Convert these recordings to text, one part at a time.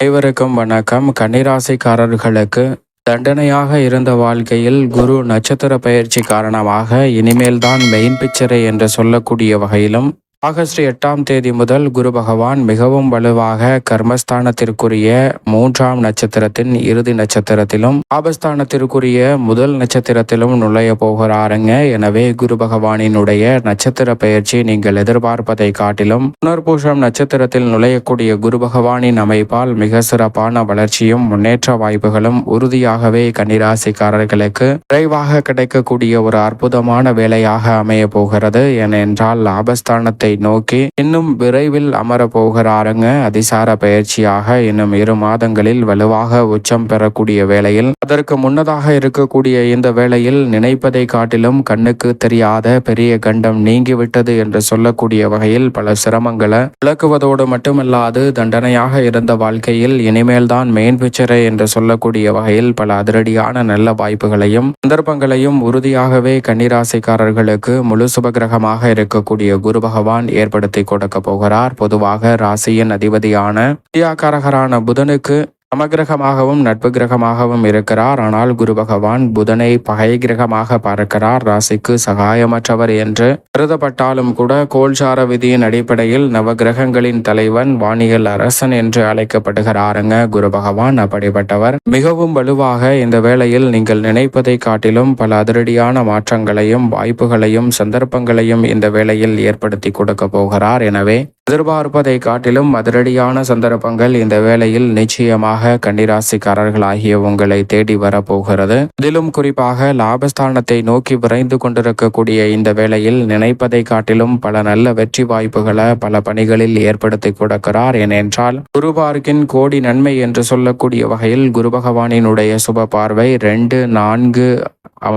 அனைவருக்கும் வணக்கம். கன்னிராசிக்காரர்களுக்கு தண்டனையாக இருந்த வாழ்க்கையில் குரு நட்சத்திர பயிற்சி காரணமாக இனிமேல்தான் மெயின் பிக்சரை என்று சொல்லக்கூடிய வகையிலும் ஆகஸ்ட் எட்டாம் தேதி முதல் குரு பகவான் மிகவும் வலுவாக கர்மஸ்தானத்திற்குரிய மூன்றாம் நட்சத்திரத்தின் இறுதி நட்சத்திரத்திலும் ஆபஸ்தானத்திற்குரிய முதல் நட்சத்திரத்திலும் நுழைய போகிறாருங்க. எனவே குரு பகவானினுடைய நட்சத்திர பயிற்சி நீங்கள் எதிர்பார்ப்பதை காட்டிலும் புனர்பூஷம் நட்சத்திரத்தில் நுழையக்கூடிய குரு பகவானின் அமைப்பால் மிக சிறப்பான வளர்ச்சியும் முன்னேற்ற வாய்ப்புகளும் உறுதியாகவே கன்னிராசிக்காரர்களுக்கு விரைவாக கிடைக்கக்கூடிய ஒரு அற்புதமான வேலையாக அமைய போகிறது. ஏனென்றால் இலக்கை நோக்கி இன்னும் விரைவில் அமர அதிசார பயிற்சியாக இன்னும் இரு மாதங்களில் வலுவாக உச்சம் பெறக்கூடிய வேளையில் அதற்கு முன்னதாக இருக்கக்கூடிய இந்த வேளையில் நினைப்பதை காட்டிலும் கண்ணுக்கு தெரியாத பெரிய கண்டம் நீங்கிவிட்டது என்று சொல்லக்கூடிய வகையில் பல சிரமங்களை விளக்குவதோடு மட்டுமல்லாது தண்டனையாக இருந்த வாழ்க்கையில் இனிமேல் தான் மெயின் பிக்சரே என்று சொல்லக்கூடிய வகையில் பல அதிரடியான நல்ல வாய்ப்புகளையும் சந்தர்ப்பங்களையும் உறுதியாகவே கன்னிராசிக்காரர்களுக்கு முழு சுபகிரகமாக இருக்கக்கூடிய குரு பகவான் ஏற்படுத்தி கொடுக்க போகிறார். பொதுவாக ராசியின் அதிபதியான வித்யாகாரகரான புதனுக்கு சமகிரகமாகவும் நட்பு கிரகமாகவும் இருக்கிறார். ஆனால் குரு பகவான் புதனை பகை கிரகமாக பார்க்கிறார். ராசிக்கு சகாயமற்றவர் என்று கருதப்பட்டாலும் கூட கோல்சார விதியின் அடிப்படையில் நவகிரகங்களின் தலைவன் வானியல் அரசன் என்று அழைக்கப்படுகிறாருங்க. குரு பகவான் அப்படிப்பட்டவர். மிகவும் வலுவாக இந்த வேளையில் நீங்கள் நினைப்பதை காட்டிலும் பல அதிரடியான மாற்றங்களையும் வாய்ப்புகளையும் சந்தர்ப்பங்களையும் இந்த வேளையில் ஏற்படுத்தி கொடுக்க போகிறார். எனவே எதிர்பார்ப்பதை காட்டிலும் அதிரடியான சந்தர்ப்பங்கள் இந்த வேளையில் நிச்சயமாக கன்னிராசிக்காரர்களாகிய உங்களை தேடி வரப்போகிறது. இதிலும் குறிப்பாக லாபஸ்தானத்தை நோக்கி விரைந்து கொண்டிருக்கக்கூடிய இந்த வேளையில் நினைப்பதை காட்டிலும் பல நல்ல வெற்றி வாய்ப்புகளை பல பணிகளில் ஏற்படுத்தி கொடுக்கிறார். ஏனென்றால் குருபார்க்கின் கோடி நன்மை என்று சொல்லக்கூடிய வகையில் குரு பகவானினுடைய சுப பார்வை ரெண்டு நான்கு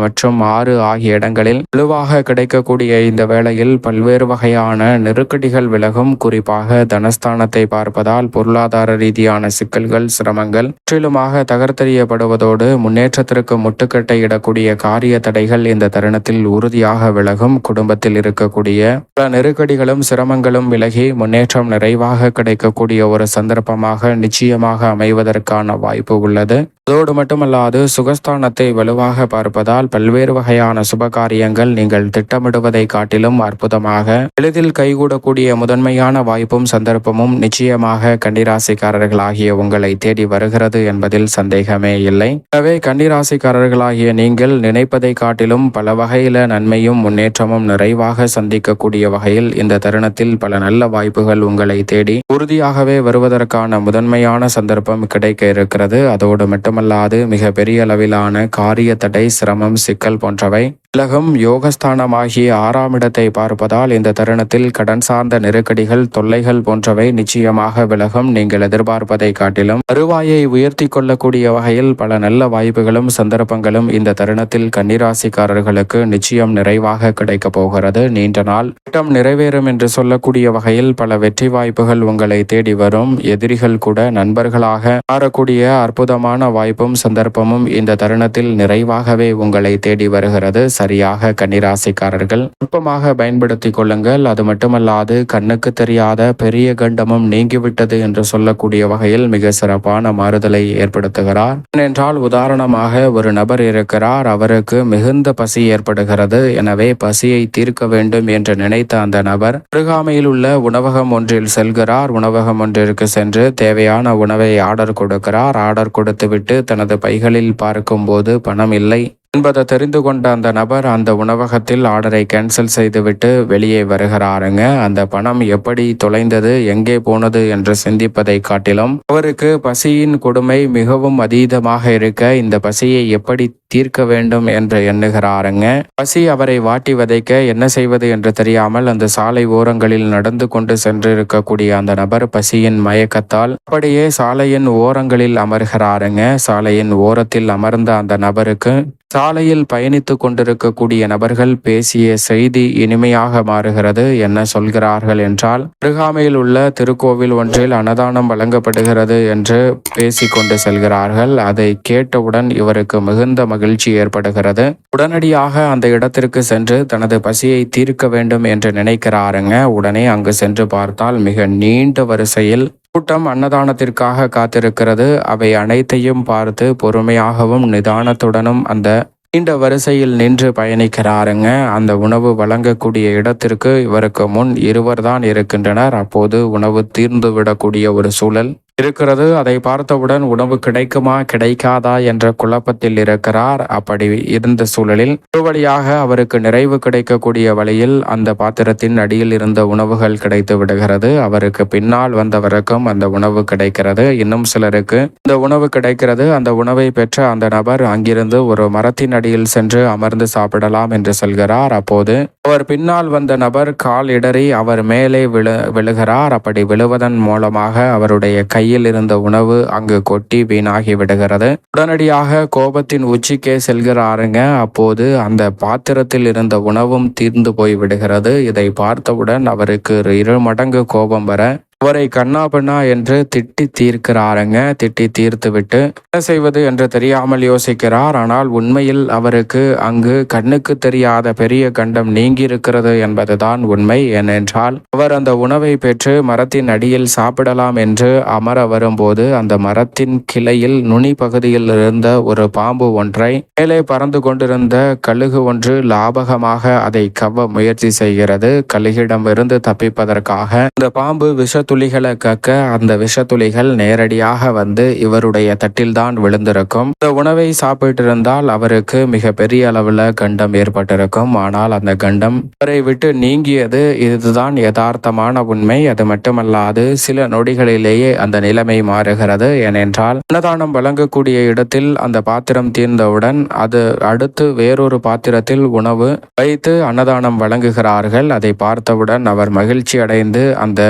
மற்றும் ஆறு ஆகிய இடங்களில் வலுவாக கிடைக்கக்கூடிய இந்த வேளையில் பல்வேறு வகையான நெருக்கடிகள் விலகும். குறிப்பாக தனஸ்தானத்தை பார்ப்பதால் பொருளாதார ரீதியான சிக்கல்கள் சிரமங்கள் முற்றிலுமாக தகர்த்தெறியப்படுவதோடு முன்னேற்றத்திற்கு முட்டுக்கட்டை இடக்கூடிய காரிய தடைகள் இந்த தருணத்தில் உறுதியாக விலகும். குடும்பத்தில் இருக்கக்கூடிய பல நெருக்கடிகளும் சிரமங்களும் விலகி முன்னேற்றம் நிறைவாக கிடைக்கக்கூடிய ஒரு சந்தர்ப்பமாக நிச்சயமாக அமைவதற்கான வாய்ப்பு உள்ளது. அதோடு மட்டுமல்லாது சுகஸ்தானத்தை வலுவாக பார்ப்பதால் பல்வேறு வகையான சுபகாரியங்கள் நீங்கள் திட்டமிடுவதை காட்டிலும் அற்புதமாக. எளிதில் கைகூடக்கூடிய முதன்மையான வாய்ப்பும் சந்தர்ப்பமும் நிச்சயமாக கண்டிராசிக்காரர்களாகிய உங்களை தேடி வருகிறது என்பதில் சந்தேகமே இல்லை. எனவே கண்டிராசிக்காரர்களாகிய நீங்கள் நினைப்பதை காட்டிலும் பல வகையில நன்மையும் முன்னேற்றமும் நிறைவாக சந்திக்கக்கூடிய வகையில் இந்த தருணத்தில் பல நல்ல வாய்ப்புகள் உங்களை தேடி உறுதியாகவே வருவதற்கான முதன்மையான சந்தர்ப்பம் கிடைக்க இருக்கிறது. அதோடு மட்டும் மட்டுமல்லாது மிக பெரிய அளவிலான காரிய தடை சிரமம் சிக்கல் போன்றவை உலகம் யோகஸ்தானமாகிய ஆறாம் இடத்தை பார்ப்பதால் இந்த தருணத்தில் கடன் சார்ந்த நெருக்கடிகள் தொல்லைகள் போன்றவை நிச்சயமாக விலகும். நீங்கள் எதிர்பார்ப்பதை காட்டிலும் வருவாயை உயர்த்தி கொள்ளக்கூடிய வகையில் பல நல்ல வாய்ப்புகளும் சந்தர்ப்பங்களும் இந்த தருணத்தில் கன்னிராசிக்காரர்களுக்கு நிச்சயம் நிறைவாக கிடைக்கப் போகிறது. நீண்ட நாள் திட்டம் நிறைவேறும் என்று சொல்லக்கூடிய வகையில் பல வெற்றி வாய்ப்புகள் உங்களை தேடி வரும். எதிரிகள் கூட நண்பர்களாக மாறக்கூடிய அற்புதமான வாய்ப்பும் சந்தர்ப்பமும் இந்த தருணத்தில் நிறைவாகவே உங்களை தேடி வருகிறது. சரியாக கன்னிராசிக்காரர்கள். நுட்பமாக பயன்படுத்தி கொள்ளுங்கள். அது மட்டுமல்லாது கண்ணுக்கு தெரியாத பெரிய கண்டமும் நீங்கிவிட்டது என்று சொல்லக்கூடிய வகையில் மிக சிறப்பான மாறுதலை ஏற்படுத்துகிறார். ஏனென்றால் உதாரணமாக ஒரு நபர் இருக்கிறார். அவருக்கு மிகுந்த பசி ஏற்படுகிறது. எனவே பசியை தீர்க்க வேண்டும் என்று நினைத்த அந்த நபர் அருகாமையில் உள்ள உணவகம் ஒன்றில் செல்கிறார். உணவகம் ஒன்றிற்கு சென்று தேவையான உணவை ஆர்டர் கொடுக்கிறார். ஆர்டர் கொடுத்துவிட்டு தனது பைகளில் பார்க்கும்போது பணம் இல்லை. என்பதை தெரிந்து கொண்ட அந்த நபர் அந்த உணவகத்தில் ஆர்டரை கேன்சல் செய்துவிட்டு வெளியே வருகிறாருங்க. அந்த பணம் எப்படி தொலைந்தது எங்கே போனது என்று சிந்திப்பதை காட்டிலும் அவருக்கு பசியின் கொடுமை மிகவும் அதீதமாக இருக்க இந்த பசியை எப்படி தீர்க்க வேண்டும் என்று எண்ணுகிறாருங்க. பசி அவரை வாட்டி வதைக்க என்ன செய்வது என்று தெரியாமல் அந்த சாலை ஓரங்களில் நடந்து கொண்டு சென்றிருக்கக்கூடிய அந்த நபர் பசியின் மயக்கத்தால் அப்படியே சாலையின் ஓரங்களில் அமர்கிறாருங்க. சாலையின் ஓரத்தில் அமர்ந்த அந்த நபருக்கு சாலையில் பயணித்து கொண்டிருக்கக்கூடிய நபர்கள் பேசிய செய்தி இனிமையாக மாறுகிறது. என்ன சொல்கிறார்கள் என்றால் அருகாமையில் உள்ள திருக்கோவில் ஒன்றில் அன்னதானம் வழங்கப்படுகிறது என்று பேசிக்கொண்டு செல்கிறார்கள். அதை கேட்டவுடன் இவருக்கு மிகுந்த மகிழ்ச்சி ஏற்படுகிறது. உடனடியாக அந்த இடத்திற்கு சென்று தனது பசியை தீர்க்க வேண்டும் என்று நினைக்கிறாருங்க. உடனே அங்கு சென்று பார்த்தால் மிக நீண்ட வரிசையில் கூட்டம் அன்னதானத்திற்காக காத்திருக்கிறது. அவை அனைத்தையும் பார்த்து பொறுமையாகவும் நிதானத்துடனும் அந்த நீண்ட வரிசையில் நின்று பயணிக்கிறாருங்க. அந்த உணவு வழங்கக்கூடிய இடத்திற்கு இவருக்கு முன் இருவர் தான் இருக்கின்றனர். அப்போது உணவு தீர்ந்து விடக்கூடிய ஒரு சூழல் இருக்கிறது. அதை பார்த்தவுடன் உணவு கிடைக்குமா கிடைக்காதா என்ற குழப்பத்தில் இருக்கிறார். அப்படி இருந்த சூழலில் ஒரு வழியாக அவருக்கு நிறைவு கிடைக்கக்கூடிய வழியில் அந்த பாத்திரத்தின் அடியில் இருந்த உணவுகள் கிடைத்து விடுகிறது. அவருக்கு பின்னால் வந்தவருக்கும் அந்த உணவு கிடைக்கிறது. இன்னும் சிலருக்கு இந்த உணவு கிடைக்கிறது. அந்த உணவை பெற்ற அந்த நபர் அங்கிருந்து ஒரு மரத்தின் அடியில் சென்று அமர்ந்து சாப்பிடலாம் என்று சொல்கிறார். அப்போது அவர் பின்னால் வந்த நபர் கால் இடறி அவர் மேலே விழு விழுகிறார். அப்படி விழுவதன் மூலமாக அவருடைய கை கையில் இருந்த உணவு அங்கு கொட்டி வீணாகி விடுகிறது. உடனடியாக கோபத்தின் உச்சிக்கே செல்கிறாருங்க. அப்போது அந்த பாத்திரத்தில் இருந்த உணவும் தீர்ந்து போய் விடுகிறது. இதை பார்த்தவுடன் அவருக்கு இரு மடங்கு கோபம் வர அவரை கண்ணா பண்ணா என்று திட்டி தீர்க்கிறாருங்க. திட்டி தீர்த்து விட்டு என்ன செய்வது என்று தெரியாமல் யோசிக்கிறார். ஆனால் உண்மையில் அவருக்கு அங்கு கண்ணுக்கு தெரியாத பெரிய கண்டம் நீங்கி இருக்கிறது என்பதுதான் உண்மை. ஏனென்றால் அவர் அந்த உணவை பெற்று மரத்தின் அடியில் சாப்பிடலாம் என்று அமர வரும்போது அந்த மரத்தின் கிளையில் நுனி பகுதியில் இருந்த ஒரு பாம்பு ஒன்றை மேலே பறந்து கொண்டிருந்த கழுகு ஒன்று லாபகமாக அதை கவ்வ முயற்சி செய்கிறது. கழுகிடம் இருந்து தப்பிப்பதற்காக இந்த பாம்பு விஷத்து துளிகளை கக்க அந்த விஷத்துளிகள் நேரடியாக வந்து இவருடைய தட்டில்தான் விழுந்திருக்கும். இந்த உணவை சாப்பிட்டிருந்தால் அவருக்கு மிக பெரிய அளவில் கண்டம் ஏற்பட்டிருக்கும். ஆனால் அந்த கண்டம் அவரை விட்டு நீங்கியது இதுதான் யதார்த்தமான உண்மை. அது மட்டுமல்லாது சில நொடிகளிலேயே அந்த நிலைமை மாறுகிறது. ஏனென்றால் அன்னதானம் வழங்கக்கூடிய இடத்தில் அந்த பாத்திரம் தீர்ந்தவுடன் அது அடுத்து வேறொரு பாத்திரத்தில் உணவு வைத்து அன்னதானம் வழங்குகிறார்கள். அதை பார்த்தவுடன் அவர் மகிழ்ச்சி அடைந்து அந்த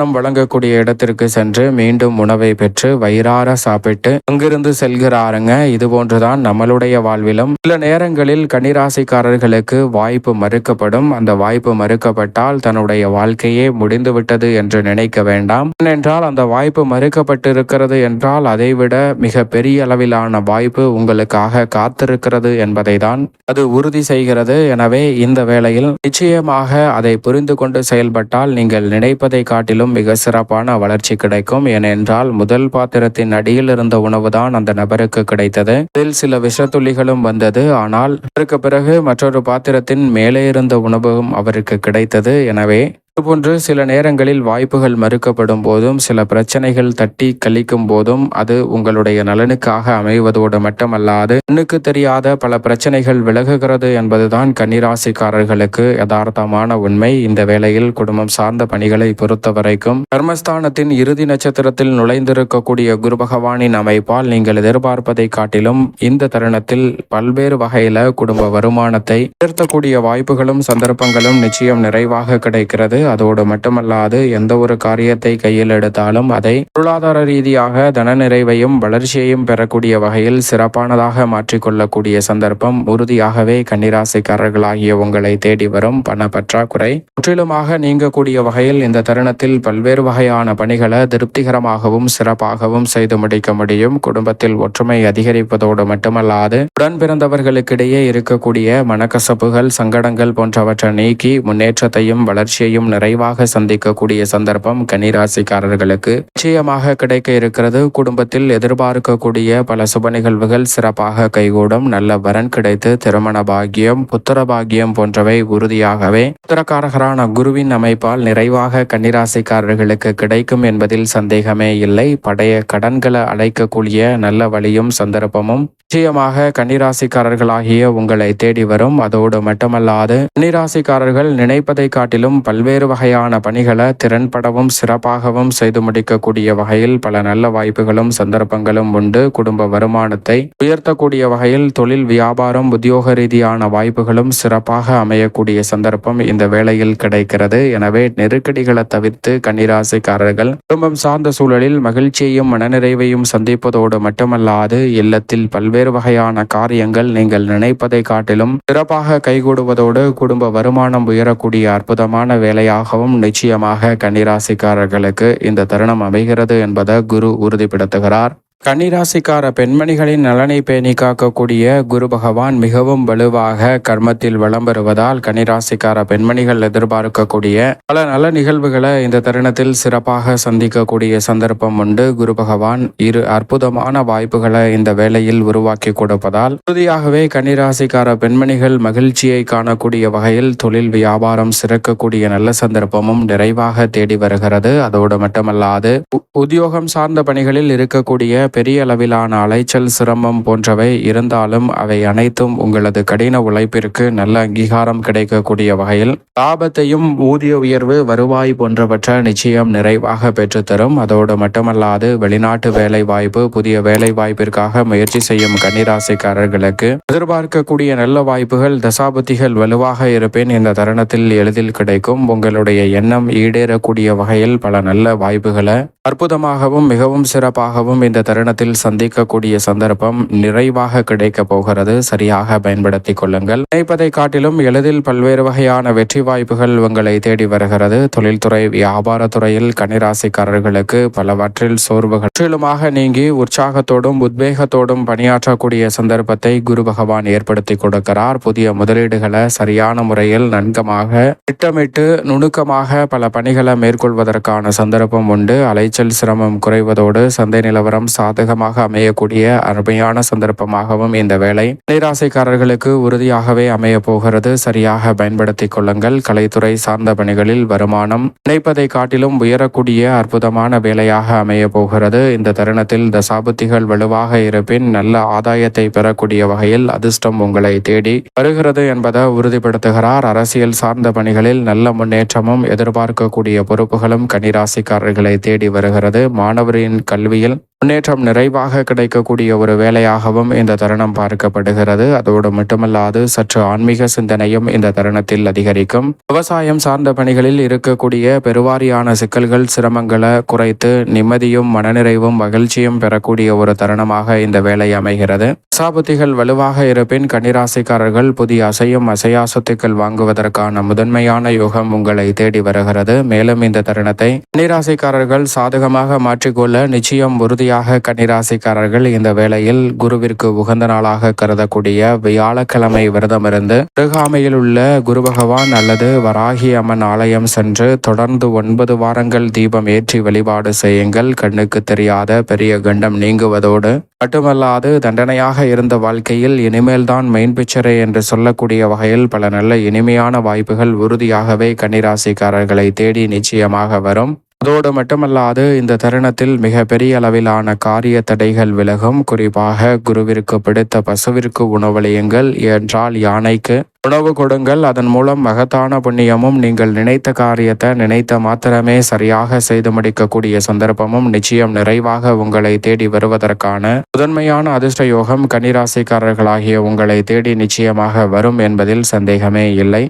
தானம் வழங்கக்கூடிய இடத்திற்கு சென்று மீண்டும் உணவை பெற்று வயிறார சாப்பிட்டு அங்கிருந்து செல்கிறாருங்க. இது போன்றுதான் நம்மளுடைய வாழ்விலும். சில நேரங்களில் கன்னிராசிக்காரர்களுக்கு வாய்ப்பு மறுக்கப்படும். அந்த வாய்ப்பு மறுக்கப்பட்டால் தன்னுடைய வாழ்க்கையே முடிந்துவிட்டது என்று நினைக்க வேண்டாம். ஏனென்றால் அந்த வாய்ப்பு மறுக்கப்பட்டிருக்கிறது என்றால் அதைவிட மிக பெரிய அளவிலான வாய்ப்பு உங்களுக்காக காத்திருக்கிறது என்பதை தான் அது உறுதி செய்கிறது. எனவே இந்த வேளையில் நிச்சயமாக அதை புரிந்து கொண்டு செயல்பட்டால் நீங்கள் நினைப்பதை காட்டிலும் மிக சிறப்பான வளர்ச்சி கிடைக்கும். ஏனென்றால் முதல் பாத்திரத்தின் அடியில் இருந்த உணவுதான் அந்த நபருக்கு கிடைத்தது. இதில் சில விஷத்துளிகளும் வந்தது. ஆனால் அதற்கு பிறகு மற்றொரு பாத்திரத்தின் மேலே இருந்த உணவும் அவருக்கு கிடைத்தது. எனவே இதுபோன்று சில நேரங்களில் வாய்ப்புகள் மறுக்கப்படும் போதும் சில பிரச்சனைகள் தட்டி கழிக்கும் போதும் அது உங்களுடைய நலனுக்காக அமைவதோடு மட்டுமல்லாது கண்ணுக்கு தெரியாத பல பிரச்சனைகள் விலகுகிறது என்பதுதான் கன்னிராசிக்காரர்களுக்கு யதார்த்தமான உண்மை. இந்த வேளையில் குடும்பம் சார்ந்த பணிகளை பொறுத்த வரைக்கும் கர்மஸ்தானத்தின் இறுதி நட்சத்திரத்தில் நுழைந்திருக்கக்கூடிய குரு பகவானின் அமைப்பால் நீங்கள் எதிர்பார்ப்பதை காட்டிலும் இந்த தருணத்தில் பல்வேறு வகையில குடும்ப வருமானத்தை உயர்த்தக்கூடிய வாய்ப்புகளும் சந்தர்ப்பங்களும் நிச்சயம் நிறைவாக கிடைக்கிறது. அதோடு மட்டுமல்லாது எந்த ஒரு காரியத்தை கையில் எடுத்தாலும் அதை பொருளாதார ரீதியாக தன நிறைவையும் வளர்ச்சியையும் பெறக்கூடிய வகையில் சிறப்பானதாக மாற்றிக்கொள்ளக்கூடிய சந்தர்ப்பம் உறுதியாகவே கன்னிராசிக்காரர்களாகிய உங்களை தேடி வரும் பண பற்றாக்குறை. முற்றிலுமாக நீங்கக்கூடிய வகையில் இந்த தருணத்தில் பல்வேறு வகையான பணிகளை திருப்திகரமாகவும் சிறப்பாகவும் செய்து முடிக்க முடியும். குடும்பத்தில் ஒற்றுமை அதிகரிப்பதோடு மட்டுமல்லாது உடன் பிறந்தவர்களுக்கிடையே இருக்கக்கூடிய மனக்கசப்புகள் சங்கடங்கள் போன்றவற்றை நீக்கி முன்னேற்றத்தையும் வளர்ச்சியையும் நிறைவாக சந்திக்கக்கூடிய சந்தர்ப்பம் கன்னிராசிக்காரர்களுக்கு. நிச்சயமாக கிடைக்க இருக்கிறது. குடும்பத்தில் எதிர்பார்க்கக்கூடிய பல சுப நிகழ்வுகள் சிறப்பாக கைகூடும். நல்ல வரன் கிடைத்து திருமண பாகியம் புத்திர பாகியம் போன்றவை உறுதியாகவே. புத்திரக்காரகரான குருவின் அமைப்பால் நிறைவாக கன்னிராசிக்காரர்களுக்கு கிடைக்கும் என்பதில் சந்தேகமே இல்லை. படைய கடன்களை அழைக்கக்கூடிய நல்ல வழியும் சந்தர்ப்பமும் நிச்சயமாக கன்னிராசிக்காரர்களாகிய உங்களை தேடி வரும். அதோடு மட்டுமல்லாது கன்னிராசிக்காரர்கள் நினைப்பதை காட்டிலும் பல்வேறு வகையான பணிகளை திறன்படவும் சிறப்பாகவும் செய்து முடிக்கக்கூடிய வகையில் பல நல்ல வாய்ப்புகளும் சந்தர்ப்பங்களும் உண்டு. குடும்ப வருமானத்தை உயர்த்தக்கூடிய வகையில் தொழில் வியாபாரம் உத்தியோக ரீதியான வாய்ப்புகளும் சிறப்பாக அமையக்கூடிய சந்தர்ப்பம் இந்த வேளையில் கிடைக்கிறது. எனவே நெருக்கடிகளை தவிர்த்து கன்னிராசிக்காரர்கள் குடும்பம் சார்ந்த சூழலில் மகிழ்ச்சியையும் மனநிறைவையும் சந்திப்பதோடு மட்டுமல்லாது இல்லத்தில் பல்வேறு வகையான காரியங்கள் நீங்கள் நினைப்பதை காட்டிலும் சிறப்பாக கைகூடுவதோடு குடும்ப வருமானம் உயரக்கூடிய அற்புதமான வேலையாகவும் நிச்சயமாக கன்னிராசிக்காரர்களுக்கு இந்த தருணம் அமைகிறது என்பதை குரு உறுதிப்படுத்துகிறார். கன்னிராசிக்கார பெண்மணிகளின் நலனை பேணி காக்கக்கூடிய குரு பகவான் மிகவும் வலுவாக கர்மத்தில் வளம் பெறுவதால் கன்னிராசிக்கார பெண்மணிகள் எதிர்பார்க்கக்கூடிய பல நல்ல நிகழ்வுகளை இந்த தருணத்தில் சிறப்பாக சந்திக்கக்கூடிய சந்தர்ப்பம் உண்டு. குரு பகவான் இரு அற்புதமான வாய்ப்புகளை இந்த வேளையில் உருவாக்கி கொடுப்பதால் உறுதியாகவே கன்னிராசிக்கார பெண்மணிகள் மகிழ்ச்சியை காணக்கூடிய வகையில் தொழில் வியாபாரம் சிறக்கக்கூடிய நல்ல சந்தர்ப்பமும் நிறைவாக தேடி வருகிறது. அதோடு மட்டுமல்லாது உ- உத்தியோகம் சார்ந்த பணிகளில் இருக்கக்கூடிய பெரிய அளவிலான அலைச்சல் சிரமம் போன்றவை இருந்தாலும் அவை அனைத்தும் உங்களது கடின உழைப்பிற்கு நல்ல அங்கீகாரம் கிடைக்கக்கூடிய வகையில். லாபத்தையும் ஊதிய உயர்வு வருவாய் போன்றவற்றை நிச்சயம் நிறைவாக பெற்றுத்தரும். அதோடு மட்டுமல்லாது வெளிநாட்டு வேலை வாய்ப்பு புதிய வேலை வாய்ப்பிற்காக முயற்சி செய்யும் கன்னிராசிக்காரர்களுக்கு எதிர்பார்க்கக்கூடிய நல்ல வாய்ப்புகள் தசாபதிகள் வலுவாக இருப்பேன் இந்த தருணத்தில் எளிதில் கிடைக்கும். உங்களுடைய எண்ணம் ஈடேறக்கூடிய வகையில் பல நல்ல வாய்ப்புகளை அற்புதமாகவும் மிகவும் சிறப்பாகவும் இந்த தருணத்தில் சந்திக்கக்கூடிய சந்தர்ப்பம் நிறைவாக கிடைக்க போகிறது. சரியாக பயன்படுத்திக் கொள்ளுங்கள். நினைப்பதை காட்டிலும் எளிதில் பல்வேறு வகையான வெற்றி வாய்ப்புகள் உங்களை தேடி வருகிறது. தொழில்துறை வியாபாரத்துறையில் கனிராசிக்காரர்களுக்கு பலவற்றில் சோர்வுகள் முற்றிலுமாக நீங்கி உற்சாகத்தோடும் உத்வேகத்தோடும் பணியாற்றக்கூடிய சந்தர்ப்பத்தை குரு பகவான் ஏற்படுத்தி கொடுக்கிறார். புதிய முதலீடுகளை சரியான முறையில் நன்கமாக திட்டமிட்டு நுணுக்கமாக பல பணிகளை மேற்கொள்வதற்கான சந்தர்ப்பம் உண்டு. அலைச்சல் சிரமம் குறைவதோடு சந்தை நிலவரம் சாதகமாக அமையக்கூடிய அருமையான சந்தர்ப்பமாகவும் இந்த வேலை நீராசைக்காரர்களுக்கு உறுதியாகவே அமைய போகிறது. சரியாக பயன்படுத்திக் கொள்ளுங்கள். கலைத்துறை சார்ந்த பணிகளில் வருமானம் நினைப்பதை காட்டிலும் உயரக்கூடிய அற்புதமான வேலையாக அமைய போகிறது. இந்த தருணத்தில் தசாபுத்திகள் வலுவாக இருப்பின் நல்ல ஆதாயத்தை பெறக்கூடிய வகையில் அதிர்ஷ்டம் உங்களை தேடி வருகிறது என்பதை உறுதிப்படுத்துகிறார். அரசியல் சார்ந்த பணிகளில் நல்ல முன்னேற்றமும் எதிர்பார்க்கக்கூடிய பொறுப்புகளும் கனிராசிக்காரர்களை தேடி வரும். வருகிறது. மாணவரின் கல்வியில் முன்னேற்றம் நிறைவாக கிடைக்கக்கூடிய ஒரு வேலையாகவும் இந்த தருணம் பார்க்கப்படுகிறது. அதோடு மட்டுமல்லாது சற்று ஆன்மீக சிந்தனையும் இந்த தருணத்தில் அதிகரிக்கும். விவசாயம் சார்ந்த பணிகளில் இருக்கக்கூடிய பெருவாரியான சிக்கல்கள் சிரமங்களை குறைத்து நிம்மதியும் மனநிறைவும் மகிழ்ச்சியும் பெறக்கூடிய ஒரு தருணமாக இந்த வேலை அமைகிறது. சாபுத்திகள் வலுவாக இருப்பின் கன்னிராசிக்காரர்கள் புதிய அசையும் அசையா சொத்துக்கள் வாங்குவதற்கான முதன்மையான யோகம் உங்களை தேடி வருகிறது. மேலும் இந்த தருணத்தை கன்னிராசிக்காரர்கள் சாதகமாக மாற்றிக்கொள்ள நிச்சயம் உறுதியாக கன்னிராசிக்காரர்கள் இந்த வேளையில் குருவிற்கு உகந்த நாளாக கருதக்கூடிய வியாழக்கிழமை விரதமிருந்து அருகாமையில் உள்ள குரு பகவான் அல்லது வராகி அம்மன் ஆலயம் சென்று தொடர்ந்து ஒன்பது வாரங்கள் தீபம் ஏற்றி வழிபாடு செய்யுங்கள். கண்ணுக்கு தெரியாத பெரிய கண்டம் நீங்குவதோடு மட்டுமல்லாது தண்டனையாக இருந்த வாழ்க்கையில் இனிமேல்தான் மெயின் பிக்சரே என்று சொல்லக்கூடிய வகையில் பல நல்ல இனிமையான வாய்ப்புகள் உறுதியாகவே கன்னிராசிக்காரர்களை தேடி நிச்சயமாக வரும். அதோடு மட்டுமல்லாது இந்த தருணத்தில் மிக பெரிய அளவிலான காரிய தடைகள் விலகும். குறிப்பாக குருவிற்கு பிடித்த பசுவிற்கு உணவளியுங்கள் என்றால் யானைக்கு உணவு கொடுங்கள். அதன் மூலம் மகத்தான புண்ணியமும் நீங்கள் நினைத்த காரியத்தை நினைத்த மாத்திரமே சரியாக செய்து முடிக்கக்கூடிய சந்தர்ப்பமும் நிச்சயம் நிறைவாக உங்களை தேடி வருவதற்கான முதன்மையான அதிர்ஷ்ட யோகம் கன்னிராசிக்காரர்களாகிய உங்களை தேடி நிச்சயமாக வரும் என்பதில் சந்தேகமே இல்லை.